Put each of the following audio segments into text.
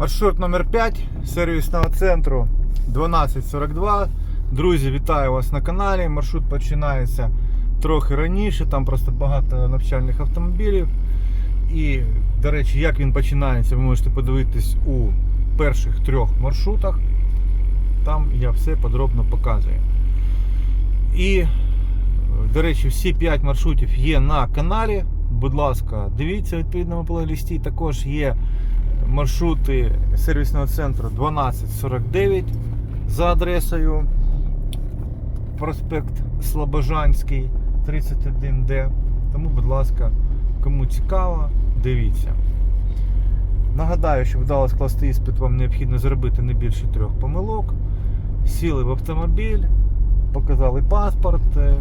Маршрут номер 5 сервісного центру 1242. Друзі, вітаю вас на каналі. Маршрут починається трохи раніше, там просто багато навчальних автомобілів. І, до речі, як він починається, ви можете подивитись у перших трьох маршрутах. Там я все подробно показую. І, до речі, всі 5 маршрутів є на каналі. Будь ласка, дивіться відповідному плейлисті. Також є маршрути сервісного центру 1249 за адресою проспект Слобожанський 31D. Тому, будь ласка, кому цікаво, дивіться. Нагадаю, щоб вдало скласти іспит, вам необхідно зробити не більше трьох помилок. Сіли в автомобіль, показали паспорт. Е,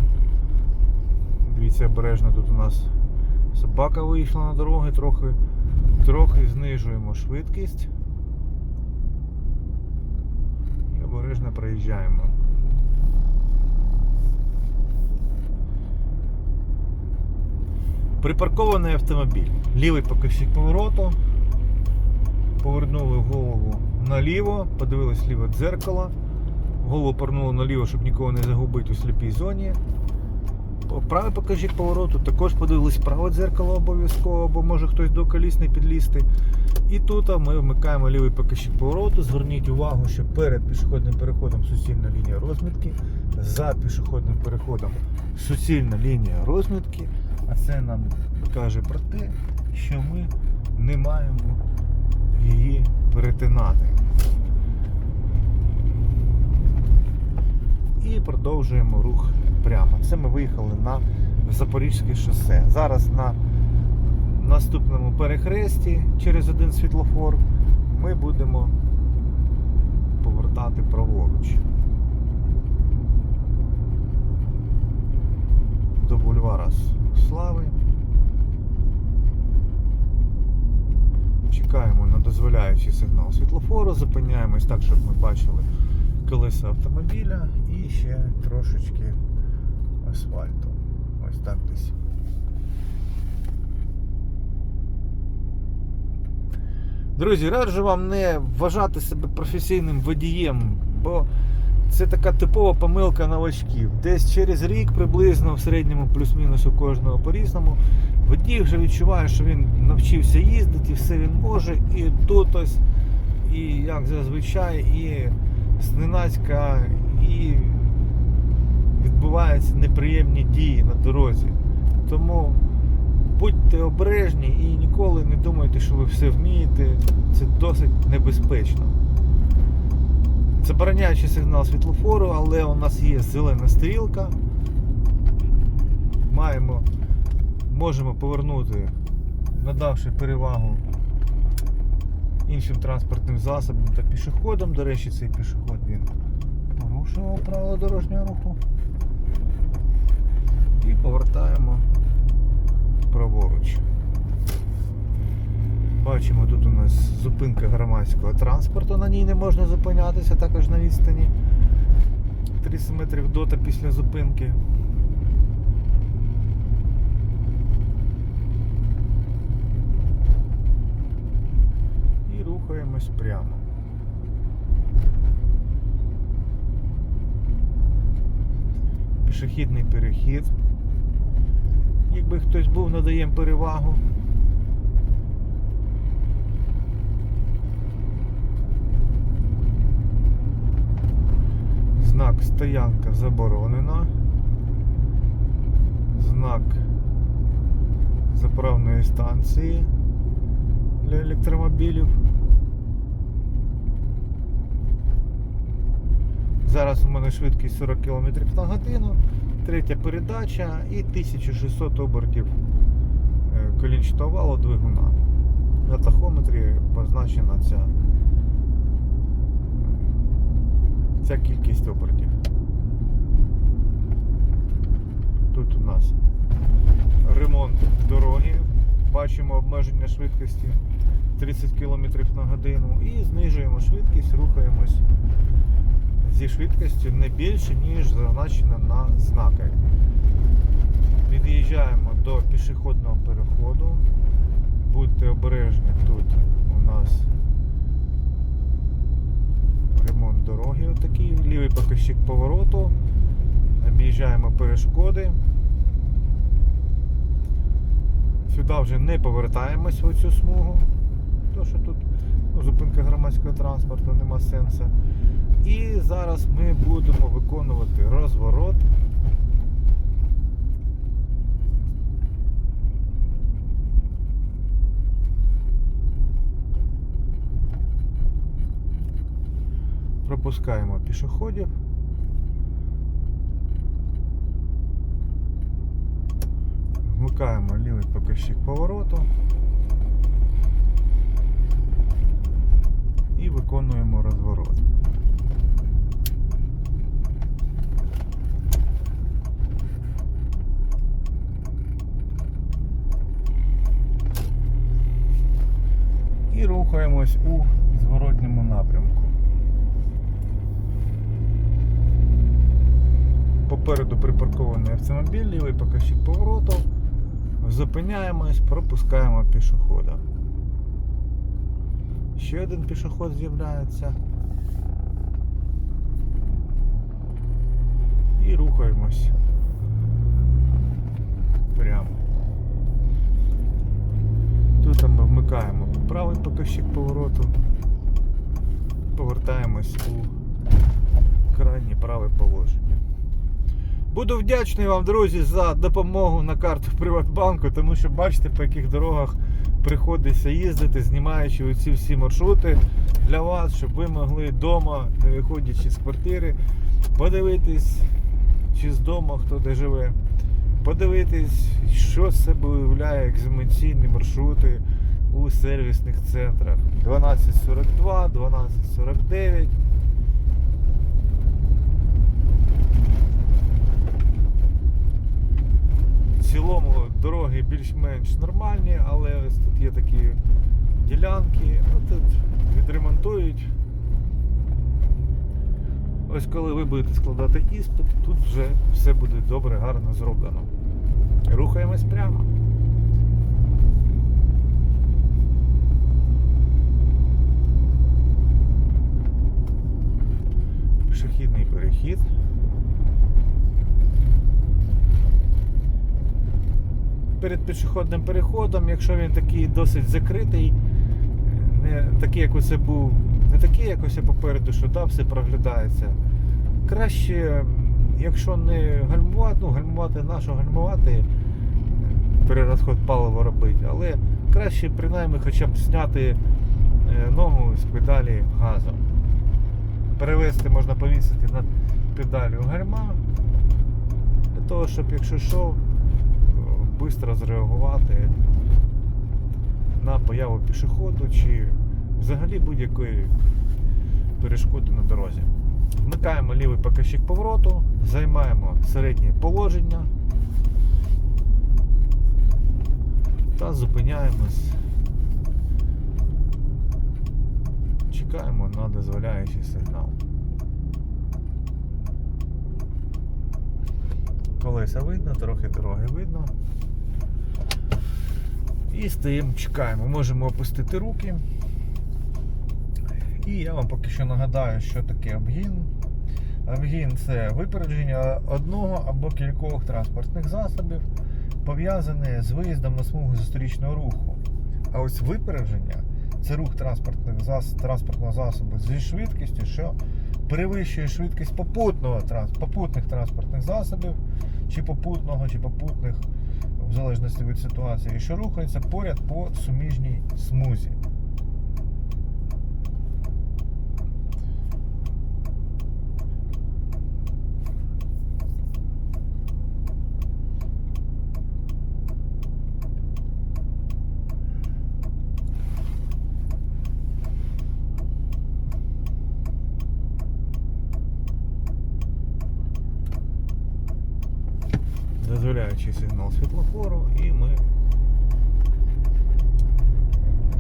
Дивіться, обережно тут у нас собака вийшла на дороги, трохи, трохи знижуємо швидкість. І обережно проїжджаємо. Припаркований автомобіль. Лівий покажчик повороту. Повернули голову наліво, подивились ліве дзеркало. Голову повернули наліво, щоб нікого не загубити у сліпій зоні. Правий покажіть повороту, також подивились праве дзеркало обов'язково, бо може хтось до коліс не підлізти. І тут ми вмикаємо лівий покажчик повороту. Зверніть увагу, що перед пішохідним переходом суцільна лінія розмітки, за пішохідним переходом суцільна лінія розмітки. А це нам каже про те, що ми не маємо її перетинати. І продовжуємо рух прямо. Це ми виїхали на Запорізьке шосе. Зараз на наступному перехресті через один світлофор ми будемо повертати праворуч. До бульвара Слави. Чекаємо на дозволяючий сигнал світлофору, зупиняємось так, щоб ми бачили колеса автомобіля і ще трошечки асфальту. Ось так десь. Друзі, раджу вам не вважати себе професійним водієм, бо це така типова помилка новачків. Десь через рік приблизно в середньому плюс-мінус у кожного по-різному. Водій вже відчуває, що він навчився їздити, все він може, і тут ось, і як зазвичай, і зненацька, і відбуваються неприємні дії на дорозі. Тому будьте обережні і ніколи не думайте, що ви все вмієте. Це досить небезпечно. Забороняючи сигнал світлофору, але у нас є зелена стрілка. Маємо, можемо повернути, надавши перевагу іншим транспортним засобам та пішоходам. До речі, цей пішоход він порушував правила дорожнього руху. І повертаємо праворуч. Бачимо, тут у нас зупинка громадського транспорту, на ній не можна зупинятися, також на відстані 30 метрів до та після зупинки. І рухаємось прямо. Пішохідний перехід. Якби хтось був, надаємо перевагу. Знак стоянка заборонена. Знак заправної станції для електромобілів. Зараз у мене швидкість 40 км на годину, третя передача і 1600 обертів е, колінчатого валу двигуна. На тахометрі позначена ця, ця кількість обертів. Тут у нас ремонт дороги. Бачимо обмеження швидкості 30 км на годину і знижуємо швидкість, рухаємось зі швидкістю не більше, ніж зазначено на знаки. Під'їжджаємо до пішохідного переходу. Будьте обережні, тут у нас ремонт дороги отакий, лівий показчик повороту, об'їжджаємо перешкоди. Сюди вже не повертаємось в цю смугу, тому що тут ну, зупинка громадського транспорту нема сенсу. І зараз ми будемо виконувати розворот. Пропускаємо пішоходів. Вмикаємо лівий показчик повороту. І виконуємо розворот. І рухаємось у зворотньому напрямку. Попереду припаркований автомобіль, лівий показчик повороту. Зупиняємось, пропускаємо пішохода. Ще один пішоход з'являється. І рухаємось прямо. Тут ми вмикаємо. Правий показчик повороту, повертаємось у крайнє праве положення. Буду вдячний вам, друзі, за допомогу на карту Приватбанку, тому що бачите, по яких дорогах приходиться їздити, знімаючи оці всі маршрути для вас, щоб ви могли вдома, не виходячи з квартири, подивитись, чи з дому хто де живе, подивитись, що з себе уявляє екзаменційні маршрути у сервісних центрах. 1242, 1249. В цілому дороги більш-менш нормальні, але ось тут є такі ділянки, ну тут відремонтують. Ось коли ви будете складати іспит, тут вже все буде добре, гарно зроблено. Рухаємось прямо. Пішохідний перехід. перед пішохідним переходом, якщо він такий досить закритий, не такий, як оце був, не такий, як ось попереду, що да, все проглядається. Краще, якщо не гальмувати, ну гальмувати нащо гальмувати, перерозход палива робити, але краще принаймні хоча б зняти е, ногу з педалі газу. Перевести можна повісити над педалю гальма, для того, щоб якщо що, швидко зреагувати на появу пішоходу чи взагалі будь-якої перешкоди на дорозі. Вмикаємо лівий показчик повороту, займаємо середнє положення та зупиняємось. Чекаємо на дозволяючий сигнал. Колеса видно, трохи дороги видно. І стоїмо, чекаємо. Можемо опустити руки. І я вам поки що нагадаю, що таке обгін. Обгін це випередження одного або кількох транспортних засобів, пов'язане з виїздом на смугу зустрічного руху. А ось випередження це рух транспортних зас... транспортного засобу зі швидкістю, що перевищує швидкість попутного транс... попутних транспортних засобів, чи попутного, чи попутних, в залежності від ситуації, що рухається поряд по суміжній смузі. дозволяючий сигнал світлофору, і ми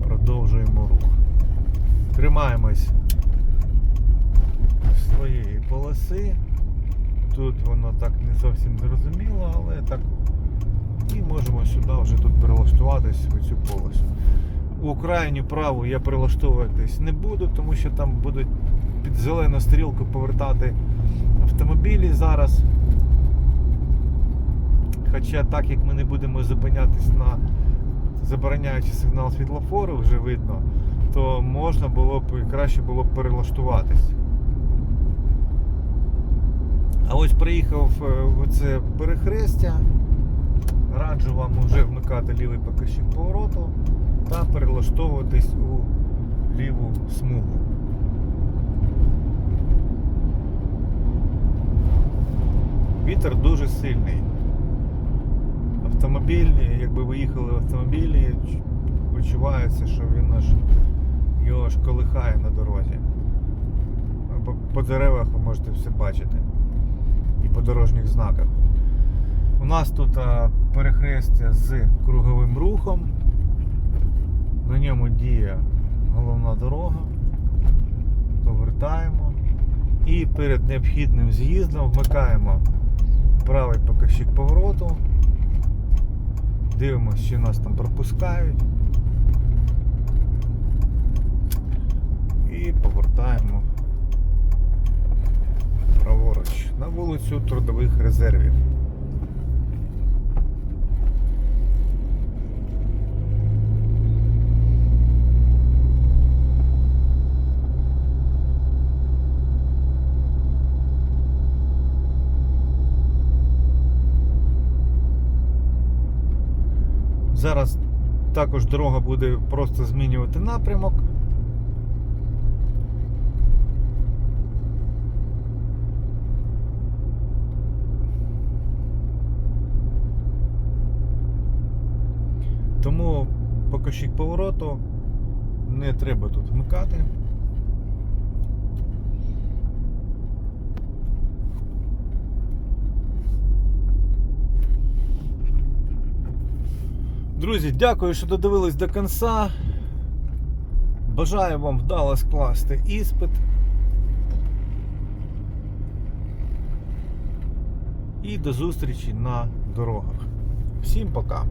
продовжуємо рух. Тримаємось своєї полоси. Тут воно так не зовсім зрозуміло, але так і можемо сюди вже тут перелаштуватись в цю полосу. У крайню праву я прилаштовуватись не буду, тому що там будуть під зелену стрілку повертати автомобілі зараз. Хоча так як ми не будемо зупинятись на забороняючи сигнал світлофору, вже видно, то можна було б і краще було б перелаштуватись. А ось приїхав е, в це перехрестя. Раджу вам вже вмикати лівий покажчик повороту та перелаштовуватись у ліву смугу. Вітер дуже сильний. Автомобіль, якби ви їхали в автомобілі, відчувається, що він аж його аж колихає на дорозі. По, по деревах ви можете все бачити. І по дорожніх знаках. У нас тут а, перехрестя з круговим рухом. На ньому діє головна дорога. Повертаємо. І перед необхідним з'їздом вмикаємо правий показчик повороту. Дивимося, що нас там пропускають. І повертаємо праворуч на вулицю трудових резервів. Зараз також дорога буде просто змінювати напрямок. Тому покажчик повороту не треба тут вмикати. Друзі, дякую, що додивились до кінця. Бажаю вам вдало скласти іспит. І до зустрічі на дорогах. Всім пока!